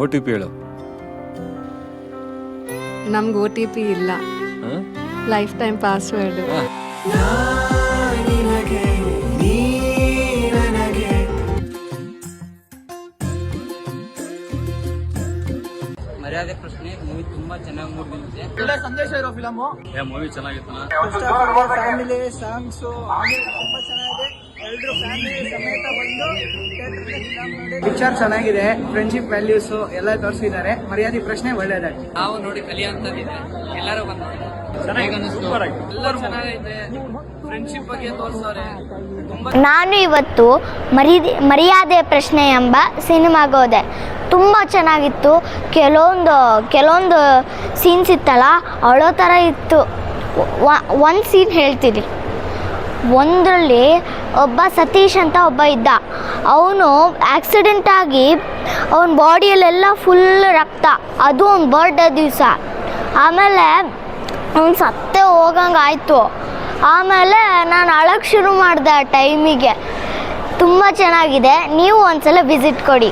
ಓ T P ಹೇಳು. ನಮ್ಗೆ O T P ಇಲ್ಲ. ಲೈಫ್ ಟೈಮ್ ಪಾಸ್ವರ್ಡ್ ಮರ್ಯಾದೆ ಪ್ರಶ್ನೆ ಮೂವಿ ತುಂಬಾ ಚೆನ್ನಾಗಿ ಮೂಡಿ ಬಂದಿದೆ ಒಳ್ಳೆ ಸಂದೇಶ ಇರೋ ಫಿಲಮು ಮೂವಿ ಚೆನ್ನಾಗಿತ್ತು ಫ್ಯಾಮಿಲಿ ಸಾಂಗ್ಸ್ ತುಂಬಾ ಚೆನ್ನಾಗಿದೆ. ಎಲ್ಲರೂ ಫ್ಯಾಮಿಲಿ ಸಮೇತ ಬಂದು ಪಿಕ್ಚರ್ ಚೆನ್ನಾಗಿದೆ ಫ್ರೆಂಡ್ಶಿಪ್ ವ್ಯಾಲ್ಯೂಸ್ ಎಲ್ಲ ತೋರಿಸಿದ್ದಾರೆ. ಮರ್ಯಾದೆ ಪ್ರಶ್ನೆ ಒಳ್ಳೇದಾಗಿ. ನಾವು ನೋಡಿ ಕಲಿಯಂತದಿದೆ ಎಲ್ಲರೂ ಬಂದು ನಾನು ಇವತ್ತು ಮರಿ ಮರ್ಯಾದೆ ಪ್ರಶ್ನೆ ಎಂಬ ಸಿನಿಮಾಗೆ ಹೋದೆ. ತುಂಬ ಚೆನ್ನಾಗಿತ್ತು. ಕೆಲವೊಂದು ಕೆಲವೊಂದು ಸೀನ್ಸ್ ಇತ್ತಲ್ಲ ಅಳೋ ಥರ ಇತ್ತು. ಒಂದು ಸೀನ್ ಹೇಳ್ತೀನಿ. ಒಂದರಲ್ಲಿ ಒಬ್ಬ ಸತೀಶ್ ಅಂತ ಒಬ್ಬ ಇದ್ದ. ಅವನು ಆಕ್ಸಿಡೆಂಟ್ ಆಗಿ ಅವನ ಬಾಡಿಯಲ್ಲೆಲ್ಲ ಫುಲ್ ರಕ್ತ. ಅದು ಅವ್ನ ಬರ್ಡೇ ದಿವಸ. ಆಮೇಲೆ ಅವ್ನು ಸತ್ತೇ ಹೋಗಂಗೆ ಆಯಿತು. ಆಮೇಲೆ ನಾನು ಅಳಕ್ಕೆ ಶುರು ಮಾಡಿದೆ ಆ ಟೈಮಿಗೆ ತುಂಬ ಚೆನ್ನಾಗಿದೆ. ನೀವು ಒಂದ್ಸಲ ವಿಸಿಟ್ ಕೊಡಿ.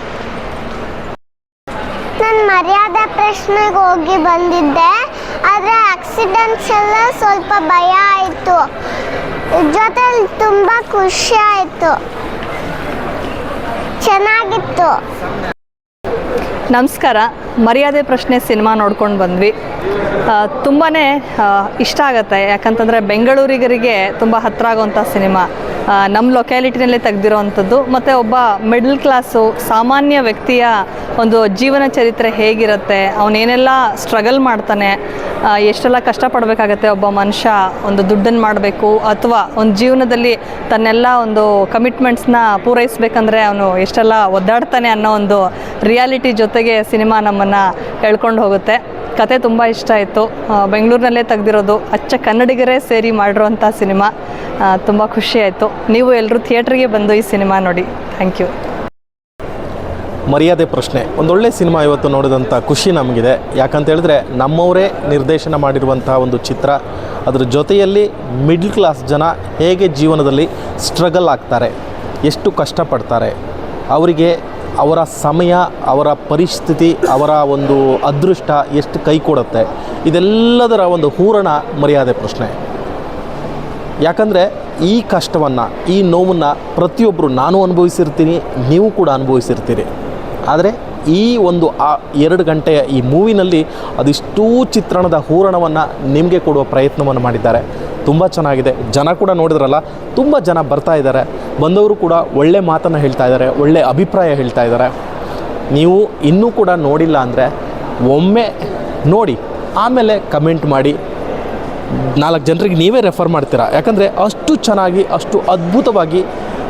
ನಾನು ಮರ್ಯಾದೆ ಪ್ರಶ್ನೆಗೆ ಹೋಗಿ ಬಂದಿದ್ದೆ. ಆದರೆ ಆಕ್ಸಿಡೆಂಟ್ಸ್ ಎಲ್ಲ ಸ್ವಲ್ಪ ಭಯ ಆಯಿತು. ಜೊತೆಲಿ ತುಂಬ ಖುಷಿ ಆಯಿತು. ಚೆನ್ನಾಗಿತ್ತು. ನಮಸ್ಕಾರ. ಮರ್ಯಾದೆ ಪ್ರಶ್ನೆ ಸಿನಿಮಾ ನೋಡ್ಕೊಂಡು ಬಂದ್ವಿ. ತುಂಬಾ ಇಷ್ಟ ಆಗುತ್ತೆ. ಯಾಕಂತಂದರೆ ಬೆಂಗಳೂರಿಗರಿಗೆ ತುಂಬ ಹತ್ತಿರ ಆಗೋವಂಥ ಸಿನಿಮಾ. ನಮ್ಮ ಲೊಕ್ಯಾಲಿಟಿನಲ್ಲೇ ತೆಗೆದಿರೋವಂಥದ್ದು ಮತ್ತು ಒಬ್ಬ ಮಿಡಲ್ ಕ್ಲಾಸು, ಸಾಮಾನ್ಯ ವ್ಯಕ್ತಿಯ ಒಂದು ಜೀವನ ಚರಿತ್ರೆ ಹೇಗಿರುತ್ತೆ, ಅವನೇನೆಲ್ಲ ಸ್ಟ್ರಗಲ್ ಮಾಡ್ತಾನೆ ಎಷ್ಟೆಲ್ಲ ಕಷ್ಟಪಡಬೇಕಾಗತ್ತೆ ಒಬ್ಬ ಮನುಷ್ಯ ಒಂದು ದುಡ್ಡನ್ನು ಮಾಡಬೇಕು ಅಥವಾ ಒಂದು ಜೀವನದಲ್ಲಿ ತನ್ನೆಲ್ಲ ಒಂದು ಕಮಿಟ್ಮೆಂಟ್ಸ್ನ ಪೂರೈಸಬೇಕಂದ್ರೆ ಅವನು ಎಷ್ಟೆಲ್ಲ ಒದ್ದಾಡ್ತಾನೆ ಅನ್ನೋ ಒಂದು ರಿಯಾಲಿಟಿ ಜೊತೆಗೆ ಸಿನಿಮಾ ನಮ್ಮನ್ನು ಎಳ್ಕೊಂಡು ಹೋಗುತ್ತೆ. ಕತೆ ತುಂಬ ಇಷ್ಟ ಆಯಿತು. ಬೆಂಗಳೂರಿನಲ್ಲೇ ತೆಗ್ದಿರೋದು ಅಚ್ಚ ಕನ್ನಡಿಗರೇ ಸೇರಿ ಮಾಡಿರುವಂಥ ಸಿನಿಮಾ ತುಂಬ ಖುಷಿ ಆಯಿತು. ನೀವು ಎಲ್ಲರೂ ಥಿಯೇಟ್ರಿಗೆ ಬಂದು ಈ ಸಿನಿಮಾ ನೋಡಿ. ಥ್ಯಾಂಕ್ ಯು ಮರ್ಯಾದೆ ಪ್ರಶ್ನೆ. ಒಂದೊಳ್ಳೆ ಸಿನಿಮಾ ಇವತ್ತು ನೋಡಿದಂಥ ಖುಷಿ ನಮಗಿದೆ. ಯಾಕಂತ ಹೇಳಿದ್ರೆ ನಮ್ಮವರೇ ನಿರ್ದೇಶನ ಮಾಡಿರುವಂತಹ ಒಂದು ಚಿತ್ರ. ಅದರ ಜೊತೆಯಲ್ಲಿ ಮಿಡ್ಲ್ ಕ್ಲಾಸ್ ಜನ ಹೇಗೆ ಜೀವನದಲ್ಲಿ ಸ್ಟ್ರಗಲ್ ಆಗ್ತಾರೆ, ಎಷ್ಟು ಕಷ್ಟಪಡ್ತಾರೆ, ಅವರಿಗೆ ಅವರ ಸಮಯ, ಅವರ ಪರಿಸ್ಥಿತಿ, ಅವರ ಒಂದು ಅದೃಷ್ಟ ಎಷ್ಟು ಕೈ ಕೊಡುತ್ತೆ, ಇದೆಲ್ಲದರ ಒಂದು ಹೂರಣ ಮರ್ಯಾದೆ ಪ್ರಶ್ನೆ. ಯಾಕಂದರೆ ಈ ಕಷ್ಟವನ್ನು, ಈ ನೋವನ್ನು ಪ್ರತಿಯೊಬ್ಬರು ನಾನು ಅನುಭವಿಸಿರ್ತೀನಿ, ನೀವು ಕೂಡ ಅನುಭವಿಸಿರ್ತೀರಿ. ಆದರೆ ಈ ಒಂದು ಆ ಎರಡು ಗಂಟೆಯ ಈ ಮೂವಿನಲ್ಲಿ ಅದಿಷ್ಟೂ ಚಿತ್ರಣದ ಹೂರಣವನ್ನು ನಿಮಗೆ ಕೊಡುವ ಪ್ರಯತ್ನವನ್ನು ಮಾಡಿದ್ದಾರೆ. ತುಂಬ ಚೆನ್ನಾಗಿದೆ. ಜನ ಕೂಡ ನೋಡಿದ್ರಲ್ಲ, ತುಂಬ ಜನ ಬರ್ತಾ ಇದ್ದಾರೆ. ಬಂದವರು ಕೂಡ ಒಳ್ಳೆ ಮಾತನ್ನು ಹೇಳ್ತಾ ಇದ್ದಾರೆ, ಒಳ್ಳೆ ಅಭಿಪ್ರಾಯ ಹೇಳ್ತಾ ಇದ್ದಾರೆ. ನೀವು ಇನ್ನೂ ಕೂಡ ನೋಡಿಲ್ಲ ಅಂದರೆ ಒಮ್ಮೆ ನೋಡಿ, ಆಮೇಲೆ ಕಮೆಂಟ್ ಮಾಡಿ. ನಾಲ್ಕು ಜನರಿಗೆ ನೀವೇ ರೆಫರ್ ಮಾಡ್ತೀರಾ? ಯಾಕಂದರೆ ಅಷ್ಟು ಚೆನ್ನಾಗಿ, ಅಷ್ಟು ಅದ್ಭುತವಾಗಿ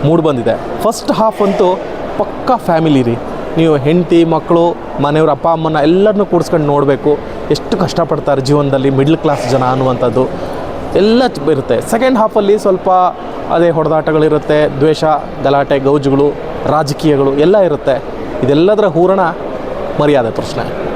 ಮೂಡಿಬಂದಿದೆ ಫಸ್ಟ್ ಹಾಫ್ ಅಂತೂ ಪಕ್ಕಾ ಫ್ಯಾಮಿಲಿ ರೀ. ನೀವು ಹೆಂಡತಿ, ಮಕ್ಕಳು, ಮನೆಯವ್ರ ಅಪ್ಪ, ಅಮ್ಮನ ಎಲ್ಲರನ್ನೂ ಕೂಡಿಸ್ಕೊಂಡು ನೋಡಬೇಕು. ಎಷ್ಟು ಕಷ್ಟಪಡ್ತಾರೆ ಜೀವನದಲ್ಲಿ ಮಿಡ್ಲ್ ಕ್ಲಾಸ್ ಜನ ಅನ್ನುವಂಥದ್ದು. ಎಲ್ಲ ಇರುತ್ತೆ. ಸೆಕೆಂಡ್ ಹಾಫಲ್ಲಿ ಸ್ವಲ್ಪ ಅದೇ ಹೊಡೆದಾಟಗಳಿರುತ್ತೆ. ದ್ವೇಷ, ಗಲಾಟೆ, ಗೌಜುಗಳು, ರಾಜಕೀಯಗಳು ಎಲ್ಲ ಇರುತ್ತೆ. ಇದೆಲ್ಲದರ ಹೂರಣ ಮರ್ಯಾದೆ ಪ್ರಶ್ನೆ.